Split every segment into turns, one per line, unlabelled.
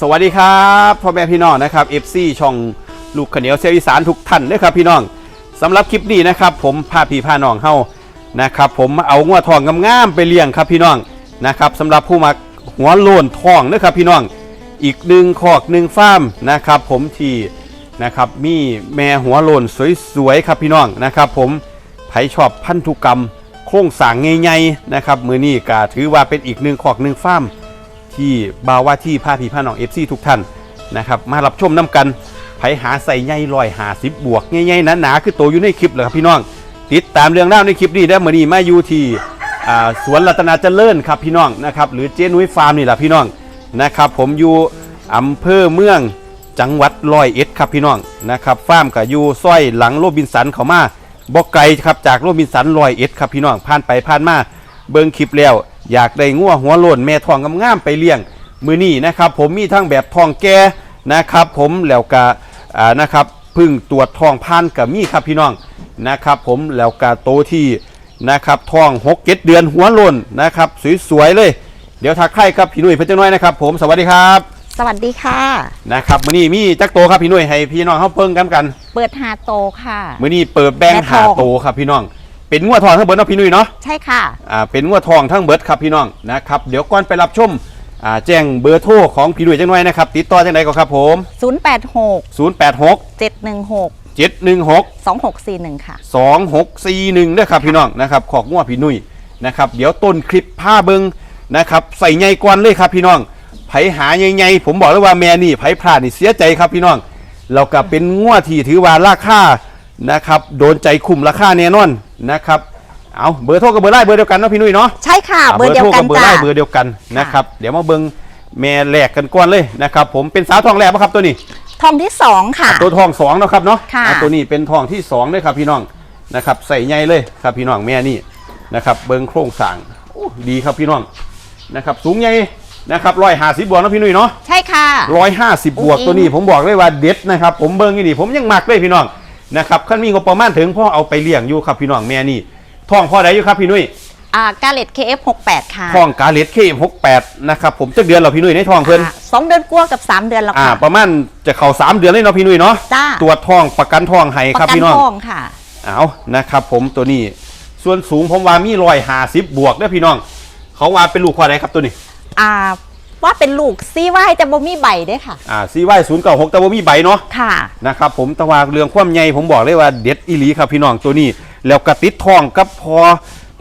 สวัสดีครับพ่อแม่พี่น้องนะครับ FC ช่องลูกขเหนียวเซียวอีสานทุกท่านเลยครับพี่น้องสำหรับคลิปนี้นะครับ ผมพาพี่พาน้องเฮานะครับ ผมมาเอางวทองงามๆไปเลี้ยงครับพี่น้องนะครับสำหรับผู้มาหัวโลนทองนะครับพี่น้องอีกหนึ่งคอกหนึ่งฟาร์มนะครับ ผมที่นะครับมีแม่หัวโลนสวยๆครับพี่น้องนะครับ ผมไผชอบพันธุกรรม โครงสร้างใหญ่ๆนะครับมือนี้ก็ถือว่าเป็นอีกหนึ่งคอกหนึ่งฟาร์ม ที่บาวว่าที่ผ้าพีผ้าหนองเอฟซีทุกท่านนะครับมารับชมน้ำกันไผหาใส่ใยลอยหาสิบบวกใหญ่ๆหนาๆคือโตอยู่ในคลิปเลยครับพี่น้อง ติดตามเรื่องราวในคลิปนี้ได้อมื่อนี้มาอยู่ที่สวนรัตนาเจริญครับพี่น้องนะครับหรือเจนุ้ยฟาร์มนี่แหละพี่น้องนะครับผมอยู่อำเภอเมืองจังหวัดร้อยเอ็ดครับพี่น้องนะครับฟาร์มกับอยู่ซอยหลังโรบินสันเขามาบอกไกลครับจากโรบินสันร้อยเอ็ดครับพี่น้องผ่านไปผ่านมาเบิ่งคลิปแล้ว อยากได้งัวหัวโลนแม่ทองงามๆไปเลี้ยงมือนี้นะครับ ผมมีทั้งแบบทองแก่นะครับ ผมแล้วก็อ่านะครับเพึ่งตรวจทองพันกับมีครับพี่น้องนะครับ ผมแล้วก็โตที่นะครับทองหกเจ็ดเดือนหัวโลนนะครับสวยๆเลย เดี๋ยวทักทายครับพี่นุ่ยเพื่อนจังน้อยนะครับ ผมสวัสดีครับ
สวัสดีค่ะ
นะครับมือนี้มีจักโตครับพี่นุ่ยให้พี่น้องเขาเพิ่งกันกัน
เปิดหาโตค่ะ
มือนี้เปิดแบงค์
แม่ท
หา
อง
โตครับพี่น้อง เป็นงัวทองทั้งเบิดเนาะพี่นุ่ยเนาะ
ใช่ค่ะ
อ่าเป็นงวดทองทั้งเบิดครับพี่น้องนะครับเดี๋ยวก่อนไปรับชมอ่าแจ้งเบอร์โทรของพี่ดุยจังหน่อยนะครับติดต่อจังไดก็ครับผม
086
086
716
716
2641 ค่ะ
2641ด้วยครับพี่น้องนะครับขอกงวดพี่นุ่ยนะครับเดี๋ยวต้นคลิปผ้าเบิงนะครับใส่ใหญ่ก่อนเลยครับพี่น้องไผหาใหญ่ๆผมบอกเลยว่าแม่นี่ไผพลาดนี่เสียใจครับพี่น้องเราก็เป็นงวดที่ถือว่าราคา นะครับโดนใจคุ้มราคาแน่นอนนะครับเอาเบอร์โทรกับเบอร์ไลน์เบอร์เดียวกันเนาะพี่นุ่ยเนาะ
ใช่ค่ะ เบอร์เดียวกัน
เบอร์
จ้า
ไล่เบอร์เดียวกันนะครับเดี๋ยวมาเบิงแม่แหลกกันก่อนเลยนะครับผมเป็นสาวทองแหลกปะครับตัวนี้
ทองที่2ค่ะ
ตัวทองสองเนาะครับเนาะ
ค่ะ
อะตัวนี้เป็นทองที่สองเลยครับพี่น้องนะครับใส่ใหญ่เลยครับพี่น้องแม่นี่นะครับเบิงโครงสร้างโอ้ดีครับพี่น้องนะครับสูงใหญ่นะครับร้อยห้าสิบบวกเนาะพี่นุ่ยเนาะ
ใช่ค่ะ
ร้อยห้าสิบบวก
อุ๊ย
ตัวนี้ผมบอกเลยว่าเด็ดนะครับผมเบิงนี่นี่ผมยังมักเลยพี่น้อง นะครับขั้นมีงบประมาณถึงพ่อเอาไปเลี้ยงอยู่ครับพี่น้องแม่นี่ทองพ่อใดอยู่ครับพี่นุ่ย
อ่ากาเลต KF68 ค่ะ
ทองกาเลสเคหกแปดนะครับผมจะเดือนเราพี่นุ่ยในทองเพิ่น
อ่าสองเดือนกว่ากับ 3 เดือนแล้ว
อ่า
ค่ะ
ประมาณจะเข้าสามเดือนเลยเนาะพี่นุ่ยเนาะ
จ้า
ตรวจทองประกันทองให้
ประ
ครับ
กัน
พี่น้อง
ทองค่ะ
เอานะครับผมตัวนี้ ส่วนสูงผมว่ามีรอยหาสิบบวกเด้อพี่น้อง เขาว่าเป็นลูกควายไหนครับตัวนี้
อ่า ว่าเป็นลูกซีว่าให้จะบ่มีใบด้วยค่ะ
อ่าซีไว้ศูนย์เก้าหกแต่ว่ามีใบเนาะ
ค่ะ
นะครับผมแตะวาเรื่องความใหญ่ผมบอกเลยว่าเด็ดอีหลีครับพี่น้องตัวนี้ แล้วกระติดทองกับพอ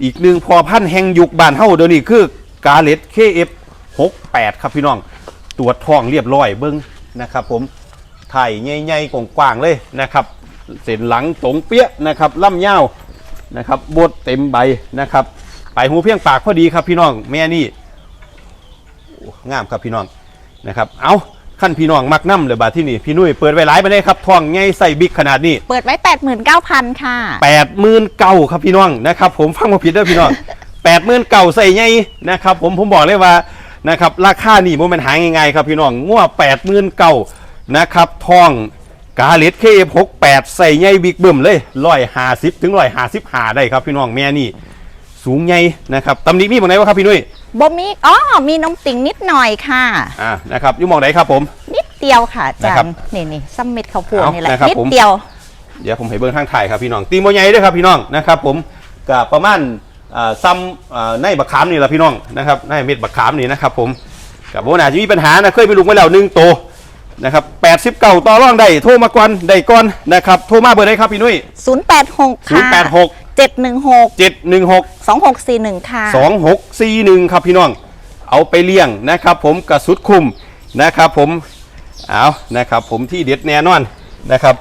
อีกหนึ่งพอพันธุ์แห่งยุคบ้านเฮาเดี๋ยวนี้คือกาเลต KF 68ครับพี่น้องตรวจทองเรียบร้อยเบิ้งนะครับผมถ่ายใหญ่ๆกว้างๆเลยนะครับเส้นหลังตรงเปี้ยนะครับล่ำยาวนะครับบดเต็มใบนะครับไปหูเพียงปากพอดีครับพี่น้องแม่นี่โอ้ งามครับพี่น้องนะครับ เอาขั้นพี่น้องมักน้ำเลยบาดที่นี่พี่นุ้ยเปิดไว้หลายไปเลยครับทองใหญ่ใส่บิ๊กขนาดนี้
เปิดไว้ 89,000 ค่ะ
แปดหมื่นเก่าครับพี่น้องนะครับ ผมฟังมาผิดเด้อพี่น้องแปดหมื่นเก่าใส่ไงนะครับ ผมผมบอกเลยว่านะครับราคานี่มันหาง่ายๆครับพี่น้องงัวแปดหมื่นเก่านะครับทองกาเลตเคหกแปดใส่ไงบิ๊กเบิ่มเลยร้อยห้าสิบถึงร้อยห้าสิบหาได้ครับพี่น้องแม่นี่สูงไงนะครับตำหนิมีบางไหนวะครับพี่นุ้ย
บ่มีอ๋อมีน้องติ่งนิดหน่อยค่ะ
อ่านะครับอยู่หมองไหนครับผม
นิดเดียวค่ะอาจา
นะครับ
รย์นี่นี่ซัมมิตข้าวโพด
เอา
นี่แหละ
นะครับ
นิด
ผม
เดียว
เดี๋ยวผมให้เบิ้งทางถ่ายครับพี่น้องตีโมใหญ่ด้วยครับพี่น้องนะครับผมกับประมาณอ่าซ้ำอ่าในบักขามนี่แหละพี่น้องนะครับในเม็ดบักขามนี่นะครับผมกับโบนาจะมีปัญหานะเคยไปลุกไว้แล้วหนึ่งโตว นะครับแปดสิบเก้าต่อร่องได้โทรมาก่อนได้ก่อนนะครับโทรมาเบอร์ไหนครับพี่นุ้ย
086 ค่ะ
086
716
เจ็ดหนึ่งหก
2641 ค่ะ
สองหกสี่หนึ่งครับพี่น้อง เอาไปเลี้ยงนะครับผมกระสุดคุมนะครับผมเอานะครับผมที่เด็ดแน่นอนนะครับ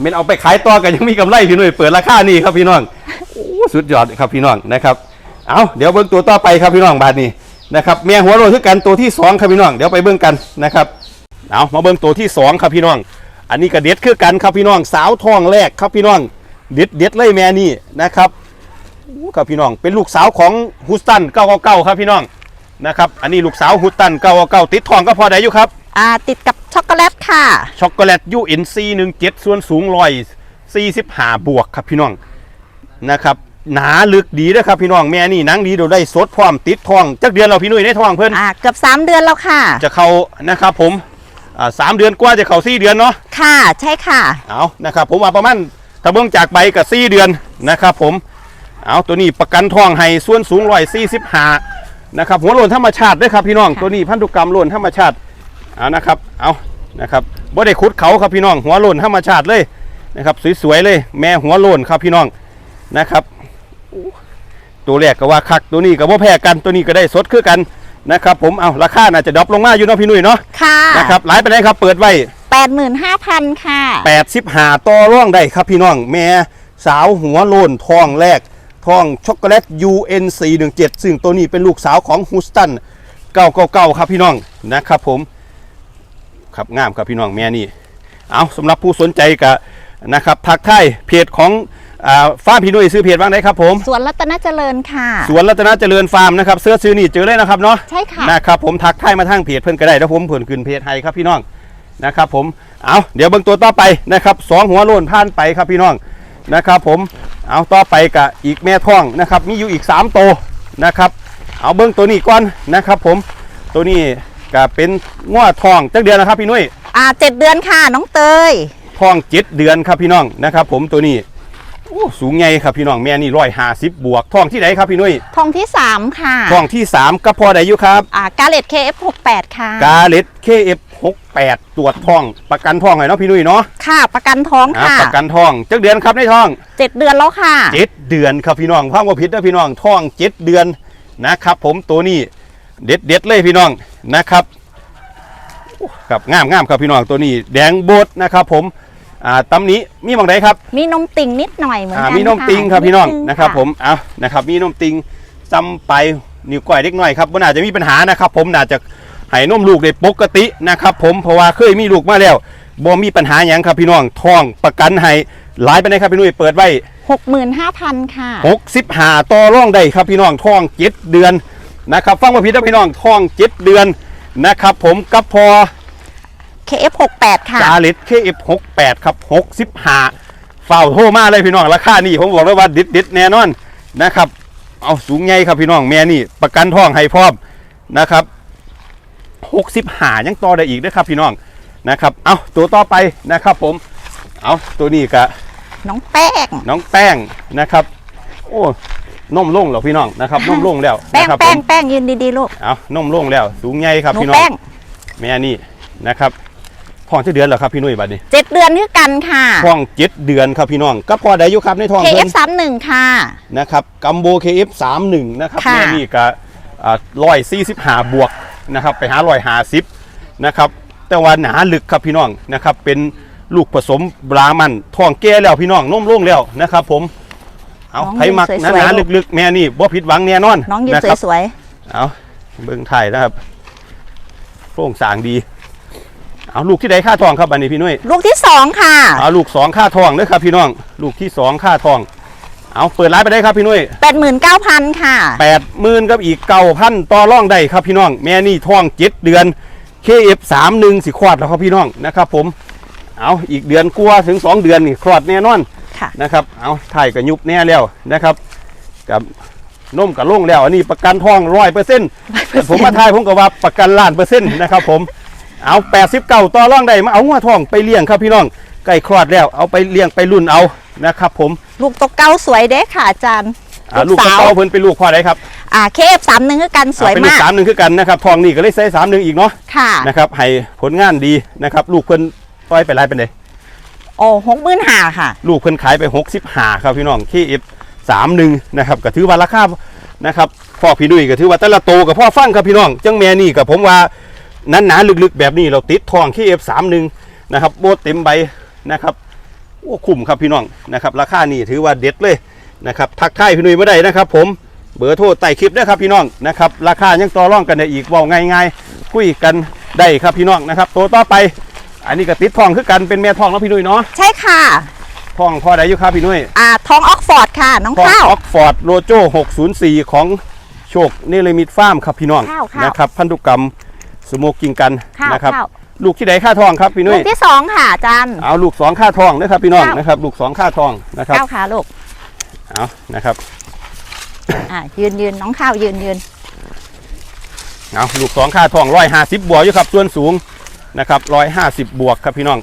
เมนเอาไปขายต่อกันยังมีกำไรพี่หนุ่ยเปิดราคานี่ครับพี่น้องโอ้สุดยอดครับพี่น้องนะครับเอาเดี๋ยวเบิ้งตัวต่อไปครับพี่น้องบาทนี้นะครับแม่หัวโรยคือกันตัวที่สองครับพี่น้องเดี๋ยวไปเบิ้งกันนะครับ เอามาเบิ้งตัวที่สองครับพี่น้อง อันนี้ก็เด็ดคือกันครับพี่น้องสาวทองแรกครับพี่น้องเด็ดเด็ดเลยแม่นี่นะครับอู้ครับพี่น้องเป็นลูกสาวของฮุสตัน999ครับพี่น้องนะครับอันนี้ลูกสาวฮุสตัน999ติดทองก็พอได้อยู่ครับ
อ่าติดกับช็อกโกแลตค่ะ
ช็อกโกแลต UNC 17ส่วนสูง145บวกครับพี่น้องนะครับหนาลึกดีนะครับพี่น้องแม่นี่หนังดีเดี๋ยวได้สดพร้อมติดทองจักเดือนเราพี่นุ้ยในทองเพิ่น
อ่าเกือบสามเดือนแล้วค่ะ
จะเข้านะครับผม อ่าสามเดือนกว่าจะเข้าสี่เดือนเนาะ
ค่ะใช่ค่ะ
เอานะครับผมว่าประมาณถ้าเบิ่งจากใบกับสี่เดือนนะครับ ผมเอาตัวนี้ประกันทองให้ส่วนสูงร้อยสี่สิบห้านะครับหัวโลนธรรมชาติด้วยครับพี่น้อง
ค่ะ
ตัวนี้พันธุกรรมโลนธรรมชาติเอานะครับเอานะครับบ่ได้ขุดเขาครับพี่น้อง หัวโลนธรรมชาติเลยนะครับสวยๆเลย แม่หัวโลนครับพี่น้องนะครับอู้ตัวแรกก็ว่าคักตัวนี้ก็บ่แพ้กันตัวนี้ก็ได้สดคือกัน นะครับผมเอาราคาน่าจะดรอปลงมาอยู่เนาะพี่หนุ่ยเนาะ
ค่ะ
นะครับหลายไปไหนครับเปิดไว้
แปดหมื่นห้าพันค่ะ
85ต่อร่องได้ครับพี่น้องแม่สาวหัวโลนทองแรกทองช็อกโกแลต UNC17 ซึ่งตัวนี้เป็นลูกสาวของฮูสตัน999ครับพี่น้องนะครับผมครับงามครับพี่น้องแม่นี่เอาสำหรับผู้สนใจกับนะครับทักทายเพจของอ่า ฟาร์มพี่นุ้ยซื้อเพจบ้างได้ครับผม
สวนรัตนเจริญค่ะ
สวนรัตนเจริญฟาร์มนะครับเสื้อซื้อนี่เจอเลยนะครับเนาะ
ใช่ค่ะ
นะครับผมทักทายมาทางเพจเพื่อนก็ได้แล้วผมเพื่อนขึ้นเพจให้ครับพี่น้องนะครับผมเอาเดี๋ยวเบิ่งตัวต่อไปนะครับสองหัวโลนผ่านไปครับพี่น้องนะครับผมเอาต่อไปกับอีกแม่ท้องนะครับมีอยู่อีก3ตัวนะครับเอาเบิ่งตัวนี้ก่อนนะครับผมตัวนี้ก็เป็นง้อทองจักเดือนนะครับพี่นุ้ย
อ่าเจ็ดเดือนค่ะน้องเตย
ทองเจ็ดเดือนครับพี่น้องนะครับผมตัวนี้โอ้สูงใหญ่ครับพี่น้องแม่นี่ร้อยห้าสิบบวกทองที่ไหนครับพี่นุ้ย
ทองที่สามค่ะ
ทองที่สามก็พอได้อยู่ครับ
อ่ากาเลต KF68 ค่ะ
กาเลต KF68 ตรวจทองประกันทองไงเนาะพี่นุ้ยเนาะ
ค่ะ ประกันท้อง
อ่า
ค่ะ
ประกันทองจักเดือนครับในทอง
เจ็ดเดือนแล้วค่ะ
เจ็ดเดือนครับพี่น้องฟังว่าผิดนะพี่น้องทองเจ็ดเดือนนะครับผมตัวนี้เด็ดเด็ดๆเลยพี่น้องนะครับโอ้ครับงามงามครับพี่น้องตัวนี้แดงโบดนะครับผม อ่าตำหนี้มีหมองไหนครับ
มีนมติ่งนิดหน่อยเหมือน
อ่า
กัน
มีนม
ค่ะ
ติงครับพี่น้อง
ดง
นะครับ ผมเอานะครับ มีนมติงซ้ำไปนิ้วก้อยเล็กน้อยครับมันอาจจะมีปัญหานะครับ ผมน่าจะให้นมลูกได้ปกตินะครับ ผมเพราะว่าเคยมีลูกมาแล้วบ่มีปัญหาหยังครับพี่น้องทองประกันให้หลายไปไหนใดครับพี่นุ้ยเปิดไว้
หกหมื่นห้าพันค่ะ
65ต่อร่องได้ครับพี่น้องทองเจ็ดเดือนนะครับ ฟังมาผิดนะพี่น้องทองเจ็ดเดือนนะครับ ผมกับพอ
KF68 ค่ะ
จาริต KF68 ครับ65เฝ้าโทรมาเลยพี่น้องราคานี่ผมบอกเลยว่าดิดดิดๆแน่นอนนะครับ เอาสูงใหญ่ครับพี่น้องแม่นี่ ประกันทองให้พร้อมนะครับ65ยังต่อได้อีกนะครับพี่น้องนะครับ เอาตัวต่อไปนะครับผม เอาตัวนี้กะ
น้องแป้ง
น้องแป้งนะครับ โอ้นมล่งแล้วพี่น้องนะครับนมล่งแล้ว
แป้ง
นะครับ
แป้ง
ผม
แป้งยืนดีๆลูก
เอานมล่งแล้ว สูงใหญ่ครับ
หนู
พี่น้อง
แป้ง
แม่นี่นะครับ ท้องเจ็ดเดือนแล้วครับพี่นุ้ยบัดนี้
เจ็ดเดือนคือกันค่ะ
ท้องเจ็ดเดือนครับพี่น้องก็พอได้อยู่ครับในท้องเพิ่น
KF31 ค่ะ
นะครับกัมโบ KF 3 1นะครับ
ค่ะ
แม่นี่ก็ร้อยสี่สิบห้าบวกนะครับไปหาร้อยหาสิบนะครับแต่ว่าหนาลึกครับพี่น้องนะครับเป็นลูกผสมบรามันท้องแก่แล้วพี่น้องนมล่งแล้วนะครับ ผมเอา
น้อง
ไผมัก
ยืน
หนา
สวยๆ
หนา
ลูก
ลึกๆ แม่นี่บ่ผิดหวังแน่นอน
น้องยืน
นะครับ
สวย
เอาเบิ่งถ่ายนะครับโปร่งสางดี เอาลูกที่ใดค่าทองครับอันนี้พี่นุ้ย
ๆลูกที่สองค่ะ
เอาลูกสองค่าทองเด้อครับพี่น้อง ลูกที่สองค่าทอง เอาเปิดร้านไปได้ครับพี่นุ้ย
แปดหมื่นเก้าพันค่ะ
แปดหมื่นกับอีกเก้าพันต่อร่องได้ครับพี่น้อง แม่นี่ทองเจ็ดเดือน KF สามหนึ่งสิคลอดแล้วครับพี่น้องนะครับ ผม เอาอีกเดือนกลัวาถึงสองเดือนนี่คลอดแน่นอน
ค่ะ
นะครับ เอาถ่ายกับยุบแน่แล้วนะครับกับนมกับล่งแล้วอันนี้ประกันทองร้อยเปอร์เซ็นต์ผมมาทายผมก็ว่าประกันล้านเปอร์เซ็นต์นะครับผม เอาแปดสิบเก้าต่อร่องได้มาเอาหัวทองไปเลี้ยงครับพี่น้องใกล้คลอดแล้วเอาไปเลี้ยงไปรุ่นเอานะครับ ผม
ลูกตกเก้าสวยเด้ค่ะอาจารย์
อ่าลูกกระ
สาว
เต้าเพิ่นเป็นลูกพ่อได้ครับ
อ่า KF31 คือกันสวย
อ่าเป็นลู
มากก
สามหนึ่งคือกันนะครับทองนี่ก็เลยใส่สามหนึ่งอีกเนาะ
ค่ะ
นะครับให้ผลงานดีนะครับลูกเพิ่นปล่อยไปไล่เป็นได
โอ้หกหมื่นห้าค่ะ
ลูกเพิ่นขายไป60หาครับพี่น้องที่ F 31นะครับก็ถือว่าราคานะครับพ่อพี่ดุยก็ถือว่าแต่ละโตกับพ่อฟังครับพี่น้องจังแม่นี่กับผมว่านั้น หนาลึกๆ แบบนี้เราติดทองที่ F 31นะครับโบเต็มใบนะครับโอ้คุ้มครับพี่น้องนะครับราคานี่ถือว่าเด็ดเลยนะครับทักทายพี่นุ้ยมาได้นะครับ ผมเบอร์โทรใต้คลิปนะครับพี่น้องนะครับราคายังต่อรองกันได้อีกเว่าง่ายๆคุยกันได้ครับพี่น้องนะครับตัวต่อไปอันนี้ก็ติดทองคือกันเป็นแม่ทองเนาะพี่นุ้ยเนาะ
ใช่ค่ะ
ทองพอได้อยู่ครับพี่นุ้ย
อ่าทองออกฟอร์ดค่ะน้อง
ทอง
ข้าว
ออกฟอร์ดโลโจ604 ของโชคเนลมิดฟาร์มครับพี่น้อง
ข้าวข้าว
นะครับพันธุกรรม สโมกิงกัน
ข้าว
นะครับ
ข้าว
ลูกที่ใดค่าทองครับพี่นุ้
ลู
ย
กที่สองค่ะอาจารย์
เอาลูกสองค่าทองนะครับพี่น้อง
ข้าว
นะครับ ลูกสองค่าทองนะครับ
เก้าค่ะลูก
เอานะครับ
อ่ายืนยืนน้องข้าวยืนยืน
เอาลูกสองค่าทองร้อยห้าสิบบวกอยู่ครับส่วนสูงนะครับร้อยห้าสิบบวกครับพี่น้อง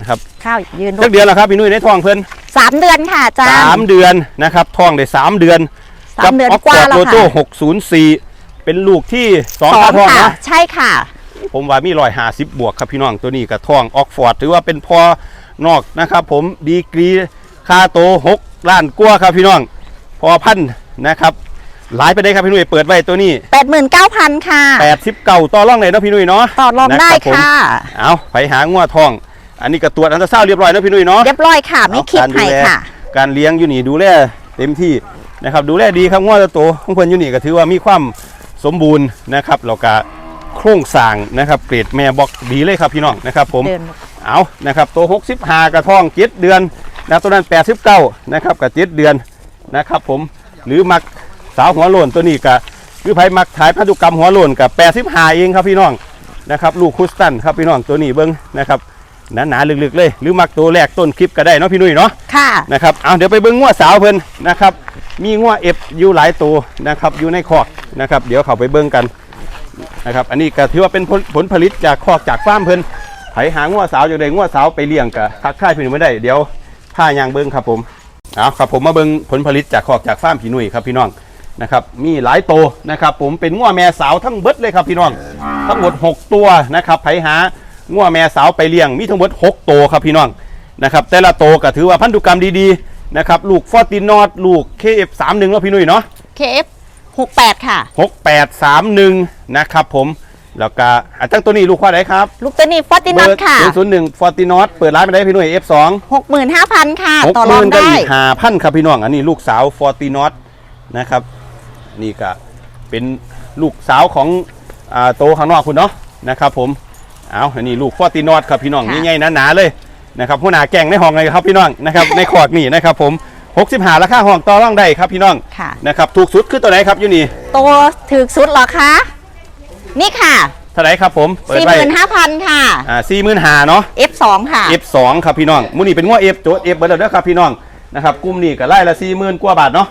นะครับ
ข้าวยืนลู
จัก
ก
เดือนแล้วครับพี่นุ้ยในทองเพิ่น
สามเดือนค่ะอาจาร
สาม
ย์
เดือนนะครับทองได้สามเดือน
สามเดือน
ออก
กว่า
ฟอร์ด
แล้ว
โล
ค่ะ
โต้หกศูนย์สี่ เป็นลูกที่สอง
สอ
ค่างทอง
ค่ะ
นะ
ใช่ค่ะ
ผมว่ามีร้อยห้าสิบบวกครับพี่น้องตัวนี้กับทองออกฟอร์ดถือว่าเป็นพอนอกนะครับ ผมดีกรีค่าโตหกล้านกว่าครับพี่น้อง พอพันธุ์นะครับ หลายไปได้ครับพี่นุ้ยเปิดไว้ตัวนี้
แปดหมื่นเก้าพันค่ะ
แปดสิบเก่าต่อร่องเลยเนาะพี่นุ้ยเนาะ
ต่อรองได้
นรับผม
ค่ะ
เอาไปหางัวทอง อันนี้ก็ตรวจอันตราซาวด์เรียบร้อยเนาะพี่นุ้ยเนาะ
เรียบร้อยค่ะ ไม่คิด
เอาการดู
ให้
แล
ค่ะ
การเลี้ยงอยู่นี่ดูแลเต็มที่นะครับดูแลดีครับงัวตัวโตของเพิ่นอยู่นี่ก็ถือว่ามีความ สมบูรณ์นะครับแล้วก็โครงสร้างนะครับเกรดแม่บอกดีเลยครับพี่น้องนะครับผม
เดิน
เอานะครับตัว 65 กระท่องเจ็ดเดือนนะตัวนั้น 89 นะครับกับเจ็ดเดือนนะครับผมหรือมักสาวหัวโลนตัวนี้ก็คือไผมักถ่ายพันธุกรรมหัวโลนกับ85 เองครับพี่น้องนะครับลูกคุสตันครับพี่น้องตัวนี้เบิ้งนะครับ หนาๆลึกๆเลย หรือมักตัวแรกต้นคลิปก็ได้เนาะพี่นุ้ยเนาะ
ค่ะ
นะครับเอาเดี๋ยวไปเบิ้งงัวสาวเพิ่นนะครับ มีงัวเอฟอยู่หลายตัวนะครับอยู่ในคอกนะครับ เดี๋ยวเขาไปเบิ้งกันนะครับอันนี้ก็ถือว่าเป็นผลผลผลิตจากคอกจากฟาร์มเพิ่นไผหางัวสาวอยู่ใดงัวสาวไปเลี้ยงกะทักทายพี่หนุ่ยไม่ได้เดี๋ยวผ้ายางเบิ้งครับผมเอาครับผมมาเบิ้งผลผลิตจากคอกจากฟาร์มพี่หนุ่ยครับพี่น้องนะครับมีหลายโตวนะครับ ผมเป็นงัวแม่สาวทั้งเบิดเลยครับพี่น้อง ทั้งหมด 6 ตัวนะครับไผหา งัวแม่สาวไปเลี้ยงมีทั้งหมด6ตัวครับพี่น้องนะครับแต่ละโตวก็ถือว่าพันธุกรรมดีๆนะครับลูกฟอร์ตินอตลูก KF31 แล้วพี่หนุ่ยเนาะ
KF หกแปดค่ะ
6831 นะครับผมแล้วก็อาจังตัวนี้ลูกควาไหนครับ
ลูกตัวนี้ฟอร์ตินัทค่ะ
ศูนย์หนึ่งฟอร์ตินอตเปิดร้านไปได้พี่หน่วย F2
หกหมื่นห้าพันค่ะ
หก
ต่อ
ห
รอง
มื่นก็
ได้
อีกหาพันครับพี่น้อง อันนี้ลูกสาวฟอร์ตินอตนะครับ นี่ก็เป็นลูกสาวของอ่าโตข้างนอกคุณเนาะนะครับผม เอาอันนี้ลูกฟอร์ตินอตครับพี่น้อง
ค่ะ
ใหญ่ๆหนาๆเลยนะครับหัวหน้าแก่งในห้องเลยครับพี่น้องนะครับในขอดนี่นะครับผม65ราคาห้องต่อรองได้ครับพี่น้อง
ค่ะ
นะครับถูกสุดคือตัวไหนครับอยู่นี่
ตัวถือสุดเหรอคะ นี่ค่ะ
เท่าไหร่ครับผมเปิด
สี่ห
ไว้
มื่นห้าพันค่ะ
อ่าสี่หมื่นห้าเนาะ
F2 ค่ะ
F2 ครับพี่น้องมูนี่เป็นง้อ F โจทย์ F เบิร์ดแล้วเด้อครับพี่น้องนะครับกลุ่มนี้ก็ไล่ละสี่หมื่นกว่าบาทเนาะ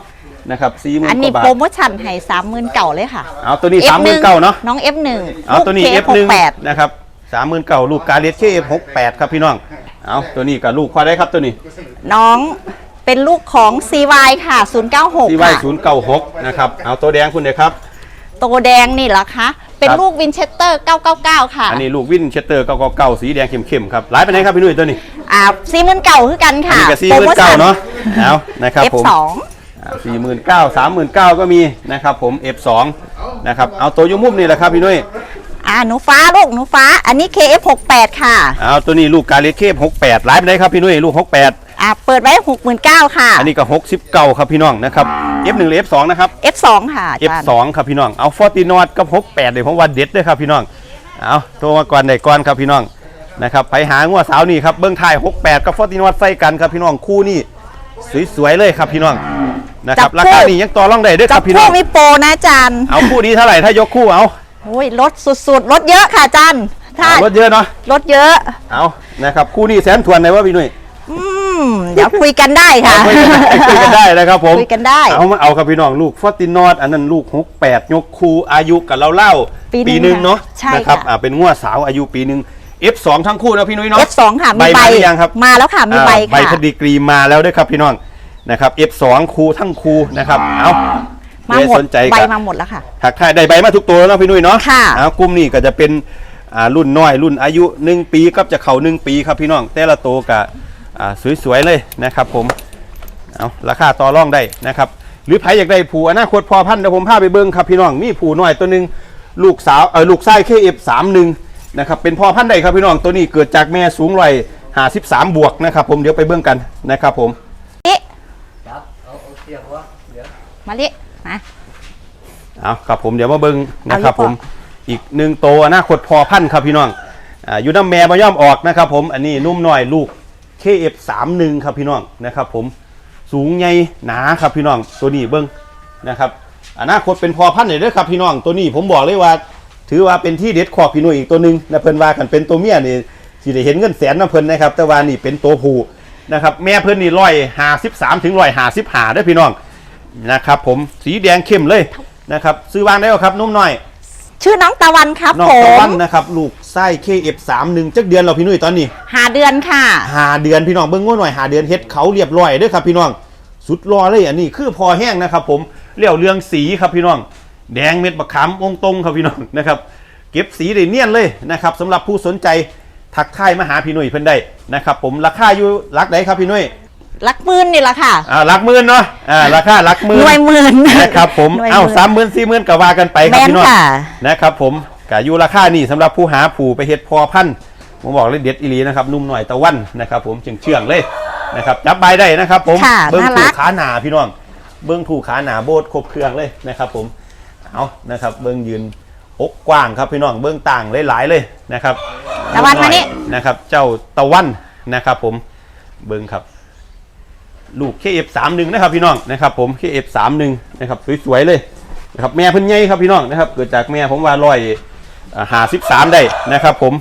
นะครับสี่หมื่น
อัน
ก
นี้
ว่าบาท
โปรโมชั่นให้สามหมื่นเก่าเลยค่ะ
เอาตัวนี้สามหมื่นเก้าเนาะ
น้อง F1
เอาตัวนี้
ลูก
F หนึ่ง
หกแปด
นะครับ สามหมื่นเก้าลูกกาเลสเค F หกแปดครับพี่น้อง เอาตัวนี้กับลูกควาได้ครับตัวนี้
น้องเป็นลูกของ CY ค่ะ 096
ซีไว
ค่ะ
ศูนย์เก้าหกนะครับ เอาตัวแดงคุณเลยครับ
ตัวแดงนี่เหรอคะ เป็น
ครับ
ลูกวินเชสเตอร์ 999 ค่ะ
อันนี้ลูกวินเชสเตอร์เก้าเก้าสีแดงเข้มๆครับหลายไปไหนครับพี่นุ่ยตัวนี้
อ่าสี่หมื่นเก่าคือกัน
อัน
ค่ะ
นี้กับสี่หมื่นเก้าเนาะเอานะครับผม
F2
สี่หมื่นเก้าสามหมื่นเก้าก็มีนะครับผม F2 นะครับเอาตัวยุมุมนี่แหละครับพี่นุ้ย
อ่าหนูฟ้าลูกหนูฟ้า อันนี้ KF68 ค่ะ
เอาตัวนี้ลูกกาเลสเคหกแปดไลฟ์ไปได้ครับพี่นุ้ยลูกหกแปด
อ่าเปิดไว้ 69,000ค่ะ
อันนี้ก็หกสิบเก้าครับพี่น้องนะครับ F1 หรือ F2 นะครับ
F2 ค่ะอาจารย์
F2 ครับพี่น้องเอาฟอร์ตินอตกับหกแปดเดี๋ยวผมว่าเด็ดด้วยครับพี่น้องเอาโทรมาก่อนได้ก่อนครับพี่น้องนะครับไปหางัวสาวนี่ครับเบิ้งไทายหกแปดกับฟอร์ตินอตใส่กันครับพี่น้องคู่นี่สวยๆเลยครับพี่น้องนะครับราคานี่ยังต่อรองได้ด้วยค
จั
รั
บบ
พี่น้
คู่
อง
มีโปรนะอาจารย์
เอาคู่นี้เท่าไหร่ถ้ายกคู่เอา
โอ้ยลดสุดๆลดเยอะค่ะอาจารย์ถ้า
เอาลดเยอะเนาะ
ลดเยอะ
เอานะครับคู่นี้แสนทวนเลยว่าพี่นุ้ย
อืมเดี๋ยวคุยกันได้ค่ะ
คุยกันได้คุยกันได้นะครับผม
คุยกันได้
เอามาเอาครับพี่น้องลูกฟอร์ตินอตอันนั้นลูกหกแปดยกคูอายุกับเราเล่า
ปีหนึ่ง
หนึ่งเนาะ
ใช่
นะครับ
ค่ะ
อ่าเป็นงัวสาวอายุปีหนึ่ง F2 ทั้งคู่นะพี่นุ้ยเนาะ
F2 ค่ะมี
ใบ
ใบ
มาหรือยังครับ
มาแล้วค่ะมีใบ
อ่าใบ
ค่ะ
คดีกรีมาแล้วด้วยครับพี่น้องนะครับ F2 คูทั้งคูนะครับเอา
มา
ใคร
หมด
สนใจ
ใบ
กับ
มาหมดแล้วค่ะ
ถักทายได้ใบมาทุกตัวแล้วเนาะพี่นุ้ยเนาะ
ค่ะ
เอากลุ่มนี้ก็จะเป็นอ่ารุ่นน้อยรุ่นอายุ1ปีกับจะเข้า1ปีครับพี่น้องแต่ละตัวกับอ่าสวยๆเลยนะครับ ผมเอาราคาต่อรองได้นะครับ หรือใครอยากได้ผูอนาคตพอพันธุ์เดี๋ยวผมพาไปเบิ้งครับพี่น้องมีผูน้อยตัวหนึ่งลูกสาวเออลูกไส้เคเอฟสามหนึ่งนะครับเป็นพ่อพันธุ์ใดครับพี่น้องตัวนี้เกิดจากแม่สูงร้อยห้าสิบสามบวกนะครับผมเดี๋ยวไปเบิ้งกันนะครับผม
นี่มาลิ มา
เอาครับผมเดี๋ยวมาเบิ้งนะครับ
เอา
ผ
อยู่
ม
พอ
อีกหนึ่งโตวอนาคตพอพันธุ์ครับพี่น้องอ่าอยู่น้ำแม่มาย่อมออกนะครับผมอันนี้นุ่มหน่อยลูก KF31 ครับพี่น้องนะครับผมสูงใหญ่หนาครับพี่น้องตัวนี้เบิ้งนะครับอนาคตเป็นพอพันธุ์เลยเด้อครับพี่น้องตัวนี้ผมบอกเลยว่า ถือว่าเป็นที่เด็ดขอบพี่นุ่ยอีกตัวหนึ่งนะเพิ่นว่ากันเป็นตัวเมียนี่สิได้เห็นเงินแสนนะเพิ่นนะครับแต่ว่านี่เป็นตัวผู้นะครับแม่เพิ่นนี่ร้อยห้าสิบสามถึงร้อยห้าสิบห้าด้วยพี่น้อง นะครับผมสีแดงเข้มเลยนะครับซื้อวางได้บ่ครับนุ่มหน่อย
ชื่อน้องตะวันครับ
น้อง
ผ
ตะ
ม
วันนะครับลูกไส้ KF31 จักเดือนเราพี่นุ้ยตอนนี้
หาเดือนค่ะ
หาเดือนพี่น้องเบิ้งว่าหน่อยหาเดือนเฮ็ดเขาเรียบร้อยเด้อครับพี่น้องสุดรอเลยอันนี้คือพอแห้งนะครับผมเลี้ยวเรืองสีครับพี่น้อง แดงเม็ดบักขามองตรงครับพี่น้องนะครับเก็บสีได้เนียนเลยนะครับสำหรับผู้สนใจทักทายมาหาพี่นุ้ยเพิ่นได้นะครับผมราคาอยู่หลักไหนครับพี่นุ้ย
ลักมื่นนี่แหละค่ะ
อ่าหลักหมื่นเนาะอ่าราคาหลักหมื่
ห
น
น่วยหมื่น
นะครับผม
หน่วย
เอ้า
หมื่น
สามหมื่นสี่หมื่นก็ว่ากันไปครับ
แม่น
พี่น้อง
ค่ะ
นะครับผมกาอยู่ราคานี่สำหรับผู้หาผูไปเฮ็ดพอพันธุ์ผมบอกเลยเด็ดอีหลีนะครับนุ่มหน่อยตะวันนะครับผมเชื่องเชื่องๆเลยนะครับจับใบได้นะครับผม
ค่ะ
เบิ้ง
น่ารั
ถู
ก
กขาหนาพี่น้อง เบิ้งถูกขาหนาโบดครบเครื่องเลยนะครับผมเอานะครับเบิ้งยืนอกกว้างครับพี่น้องเบิ้งต่างหลายๆเลยนะครับ
ตะวันมานี่
นะครับ เจ้าตะวันนะครับผมเบิ้งครับ ลูก KF31 นะครับพี่น้องนะครับผม KF31 นะครับสวยๆเลยนะครับแม่เพิ่นใหญ่ครับพี่น้องนะครับเกิดจากแม่ผมว่าร้อยหาสิบสามได้นะครับผม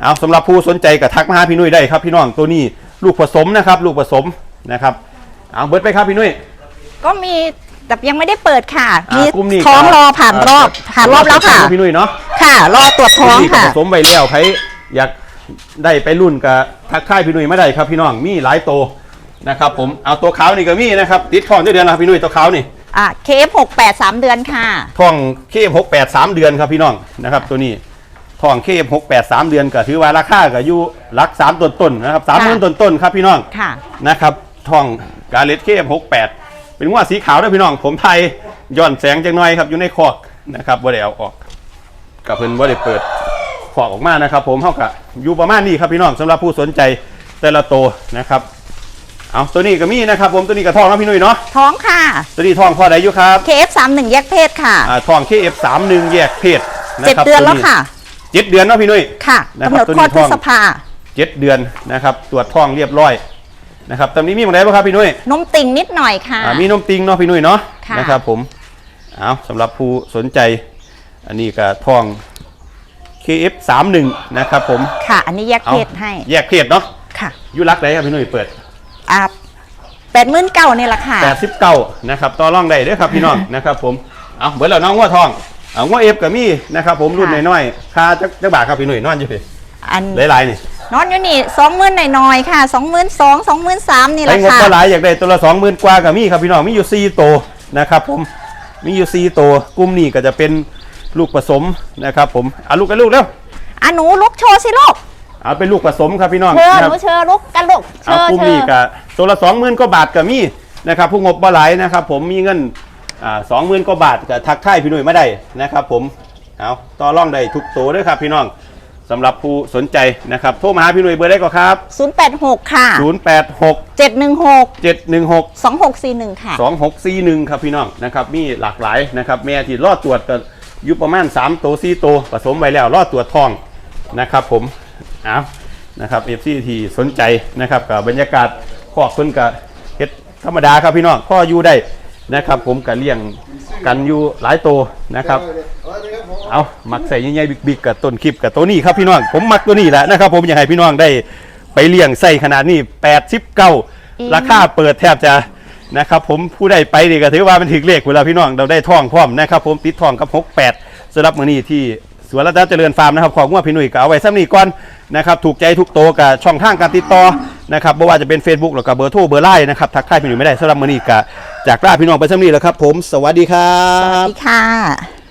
เอาสำหรับผู้สนใจก็ทักมาหาพี่นุ้ยได้ครับพี่น้องตัวนี้ลูกผสมนะครับ ลูกผสมนะครับเอาเบิร์ดไปครับพี่นุ้ย
ก็มีแต่ยังไม่ได้เปิดค่ะ
อ่า
มี
กลุ่มนี้
ท้อง
ครับ
รอผ่านรอบผ่านรอบแล้วค่ะ
พี่นุ้ยเนาะ
ค่ะ รอตรวจท้อง
ที่ก็
ค่ะ
ผสมใบเลี้ยวใครอยากได้ไปรุ่นกับทักค่ายพี่นุ้ยไม่ได้ครับพี่น้องมีหลายโตว นะครับผมเอาตัวขาวนี่ก็มีนะครับติดทองเดือนแล้วครับพี่นุ้ยตัวขาวนี่
อะเคฟหกแปดสามเดือนค่ะ
ทองเคหกแปดสามเดือนครับพี่น้องนะครับตัวนี้ทองเคหกแปดสามเดือนก็ถือว่าราคาก็อยู่หลักสามต้นต้นๆนะครับสามหมื่นต้นต้นๆครับพี่น้อง
ค่ะ
นะครับทองกาเลตเคหกแปดเป็นงวดสีขาวด้วยพี่น้อง ผมไทยย้อนแสงจังหน่อยครับอยู่ในคอกนะครับบ่ได้เอาออกกับเพิ่นบ่ได้เปิดคอกออกมานะครับ ผมเท่ากับอยู่ประมาณนี้ครับพี่น้องสำหรับผู้สนใจแต่ละโตวนะครับ เอาตัวนี้ก็มีนะครับผมตัวนี้ก็ทองนะพี่นุ้ยเนาะ
ท้องค่ะ
ตัวนี้ทองพอได้อยู่ครับ
เคฟสามหนึ่งแยกเพศค่ะ
อ่าทอง KF31 แยกเพศนะ
เจ็ด
ครับ
เดือนแล้ว
ตัว
ค่ะ
เจ็ดเดือนเนาะพี่นุ้ย
ค่ะ
นะ
กำ
ค
ห
รั
น
บ
ดคลอด
ตัวนี้ท้
พฤ
อง
ษภา
เจ็ดเดือนนะครับตรวจท้องเรียบร้อยนะครับตอนนี้มีหมดแล้วครับพี่นุ้ย
นมติ่งนิดหน่อยค่ะ
อ่ามีนมติงเนาะพี่นุ้ยเนาะ
ค่ะ
นะครับผมเอาสำหรับผู้สนใจ อันนี้ก็ทอง KF31 นะครับผม
ค่ะ อันนี้แยก
อา
เพศให้
แยกเพศเนาะ
ค่ะ
อยุรักไหนครับพี่นุ้ยเปิด
อ่าแปดหมื่นเก้านี่แหละค่ะ
89นะครับต่อรองได้เด้อครับพี่น้องนะครับผมเอาเบิดแล้วน้องงัวทองเอางัวเอฟก็มีนะครับผมรุ่น
ค่ะ
น้อยๆค่าจักจักบาทครับพี่นุ้ยนอนอยู่พี่
อัน
หลายๆนี่
นอนอยู่นี่สองหมื่นหน่อยๆค่ะสองหมื่นสองสองหมื่นสามนี่แห
ใช้
ละ
งบ
ค่ะ
ก็หลายอยากได้ตัวละสองหมื่นกว่ากับมีครับพี่น้องมีอยู่สี่ตัวนะครับผมมีอยู่สี่ตัวกลุ่มนี้ก็จะเป็นลูกผสมนะครับผมเอาลูกกันลูกเร็ว
อะหนูลุกโชว์สิลูก
เอาเป็นลูกผสมครับพี่น้อง
เชิญ
นะ
ห
ครับ
นูเชิญลุกกันลูกเชิ
เอา
ญ
กลุ่ม
เชิ
นี้
ญ
ก็ตัวละสองหมื่นกว่าบาทก็มีนะครับผู้งบบ่หลายนะครับผมมีเงินอ่าสองหมื่นกว่าบาทก็ทักทายพี่หนุ่ยมาได้นะครับผมเอาต่อร่องได้ทุกตัวด้วยครับพี่น้องสำหรับผู้สนใจนะครับโทรมาหาพี่หนุ่ยเบอร์ได้ก็ครับ
ศูนย์แปดหกค่ะ
086
เจ็ดหนึ่งหก
716
สองหกสี่หนึ่งค่ะ
2641 ครับพี่น้องนะครับมีหลากหลายนะครับแม่ที่รอดตรวจก็อยู่ประมาณ3ตัว4ตัวผสมไว้แล้วรอดตรวจทองนะครับผม เอานะครับเอฟซีที่สนใจนะครับกับบรรยากาศคอกเพิ่นกับเฮ็ดธรรมดาครับพี่น้องพ่ออยู่ได้นะครับ ผมกับเลี้ยงกันอยู่หลายตัวนะครับ เอามักใส่ใหญ่ๆบิ๊กๆกับต้นคลิปกับตัวนี้ครับพี่น้อง ผมมักตัวนี้แหละนะครับ ผมอยากให้พี่น้องได้ไปเลี้ยงใส่ขนาดนี้89ราคาเปิดแทบจะนะครับ ผมผู้ใดไปนี่ก็ถือว่าเป็นถึงเลขเวลาพี่น้องเราได้ท่องพร้อมนะครับ ผมติดท่องกับ 68สำหรับมื้อนี้ที่ สวนรัตนเจริญฟาร์มนะครับของว่าพี่หนุ่ยก็เอาไว้ซ้ำนี้ก่อนนะครับถูกใจทุกโตกับช่องทางการติดต่อนะครับไม่ว่าจะเป็น Facebook หรือกับเบอร์โทรเบอร์ไลน์นะครับทักทายพี่หนุ่ยไม่ได้สำหรับมื้อนี้ก็จากลาพี่น้องไปซ้ำนี้แล้วครับ ผมสวัสดีครั
สวัสดีค่ะ